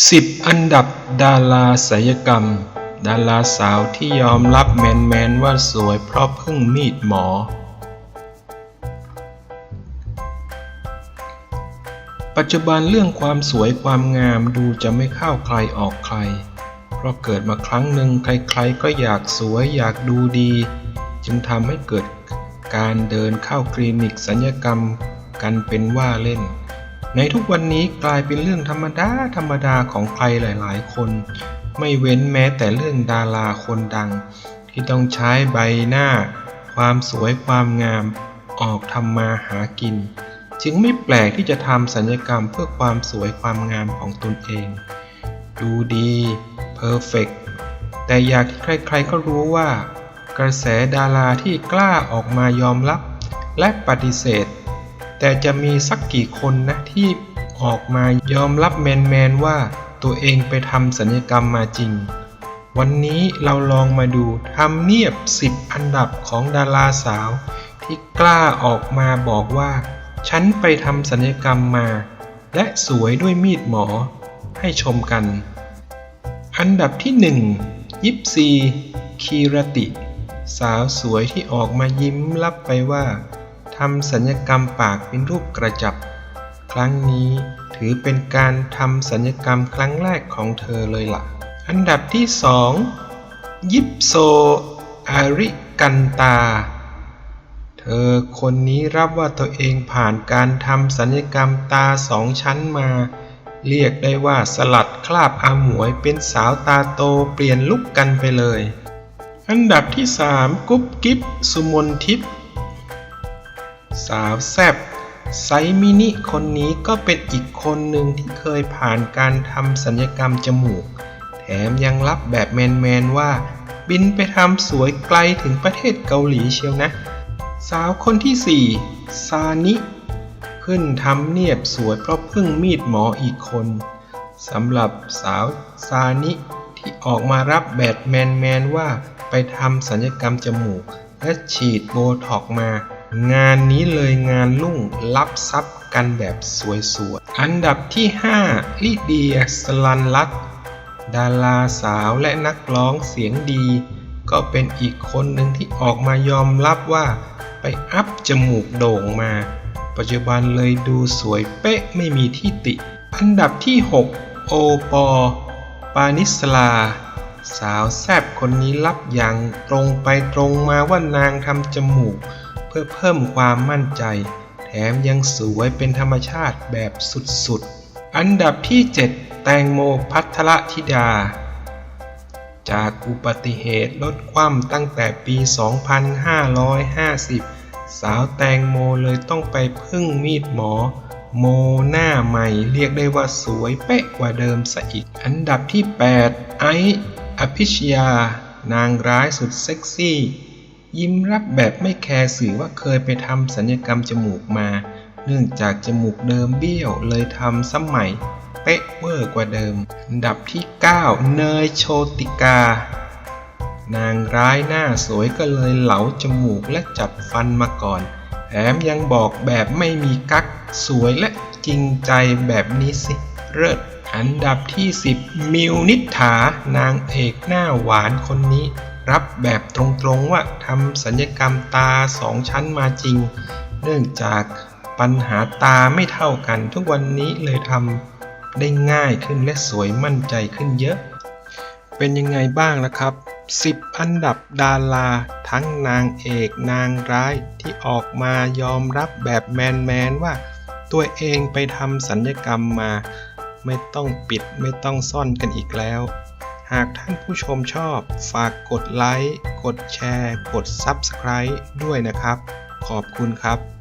10อันดับดาราศัลยกรรม ดาราสาวที่ยอมรับแมนๆว่าสวยเพราะพึ่งมีดหมอ ปัจจุบันเรื่องความสวยความงามดูจะไม่เข้าใครออกใคร เพราะเกิดมาครั้งหนึ่งใครๆก็อยากสวยอยากดูดี จึงทำให้เกิดการเดินเข้าคลินิกศัลยกรรมกันเป็นว่าเล่น ในทุกวันนี้กลายเป็นเรื่องธรรมดาธรรมดาของใครหลาย ๆ คน ไม่เว้นแม้แต่เรื่องดาราคนดัง ที่ต้องใช้ใบหน้า ความสวยความงาม ออกทำมาหากิน จึงไม่แปลกที่จะทำศัลยกรรมเพื่อความสวยความงามของตนเอง ดูดีเพอร์เฟกแต่อยากที่ใครๆก็รู้ว่า กระแสดาราที่กล้าออกมายอมรับ และปฏิเสธ แต่จะมีสักกี่คนนะที่ออกมายอมรับแมนๆว่าตัวเองไปทำศัลยกรรมมาจริง วันนี้เราลองมาดูทำเนียบ 10 อันดับของดาราสาว ที่กล้าออกมาบอกว่า ฉันไปทำศัลยกรรมมา และสวยด้วยมีดหมอ ให้ชมกัน อันดับที่หนึ่งยิปซี คีรติ สาวสวยที่ออกมายิ้มรับไปว่าำสัญญกรรมปากเป็นรูปกระจับ ครั้งนี้ถือเป็นการทำสัญญกรรมครั้งแรกของเธอเลยล่ะ อันดับที่สองยิปโซอาริกันตา เธอคนนี้รับว่าตัวเองผ่านการทำสัญญกรรมตาสองชั้นมา เรียกได้ว่าสลัดคราบอาหมวยเป็นสาวตาโตเปลี่ยนลุกกันไปเลย อันดับที่ 3 กุ๊บกิ๊บสุมนทิพย์ สาวแซบไซมินิคนนี้ก็เป็นอีกคนหนึ่งที่เคยผ่านการทำสัญญกรรมจมูก แถมยังรับแบบแมนๆว่า บินไปทำสวยไกลถึงประเทศเกาหลีเชียวนะ สาวคนที่ 4 ซานิขึ้นทำเนียบสวยเพราะพึ่งมีดหมออีกคนสำหรับสาวซานิที่ออกมารับแบบแมนๆว่าไปทำสัญญกรรมจมูก และฉีดโบท็อกมา งานนี้เลยงานลุ่งรับทรัพย์กันแบบสวยๆ อันดับที่ 5 ลิเดียสลันลัตดาราสาวและนักร้องเสียงดี ก็เป็นอีกคนหนึ่งที่ออกมายอมรับว่า ไปอัพจมูกโด่งมา ปัจจุบันเลยดูสวยเป๊ะไม่มีที่ติ อันดับที่ 6 โอปอ ปานิสลา สาวแซบคนนี้รับอย่างตรงไปตรงมาว่านางทำจมูก เพื่อเพิ่มความมั่นใจ แถมยังสวยเป็นธรรมชาติแบบสุดๆ อันดับที่ 7 แตงโมพัทรธิดา จากอุบัติเหตุรถคว่ำตั้งแต่ปี 2550 สาวแตงโมเลยต้องไปพึ่งมีดหมอ โมหน้าใหม่เรียกได้ว่าสวยเป๊ะกว่าเดิมซะอีก อันดับที่ 8 ไอซ์อภิชยา นางร้ายสุดเซ็กซี่ ยิ้มรับแบบไม่แคร์สื่อว่าเคยไปทำสัญญกรรมจมูกมา เนื่องจากจมูกเดิมเบี้ยวเลยทำซ้ำใหม่เป๊ะเวอร์กว่าเดิม อันดับที่ 9 เนยโชติกา นางร้ายหน้าสวยก็เลยเหลาจมูกและจัดฟันมาก่อน แถมยังบอกแบบไม่มีกักสวยและจริงใจแบบนี้สิเลิศอันดับที่ 10 มิวนิษฐานางเอกหน้าหวานคนนี้ รับแบบตรงๆว่าทำสัญญกรรมตาสองชั้นมาจริง เนื่องจากปัญหาตาไม่เท่ากันทุกวันนี้เลยทำได้ง่ายขึ้นและสวยมั่นใจขึ้นเยอะ เป็นยังไงบ้างนะครับ 10 อันดับดารา ทั้งนางเอกนางร้ายที่ออกมายอมรับแบบแมนๆว่า ตัวเองไปทำสัญญกรรมมา ไม่ต้องปิดไม่ต้องซ่อนกันอีกแล้ว หากท่านผู้ชมชอบ ฝากกดไลค์ กดแชร์ กด Subscribe ด้วยนะครับ ขอบคุณครับ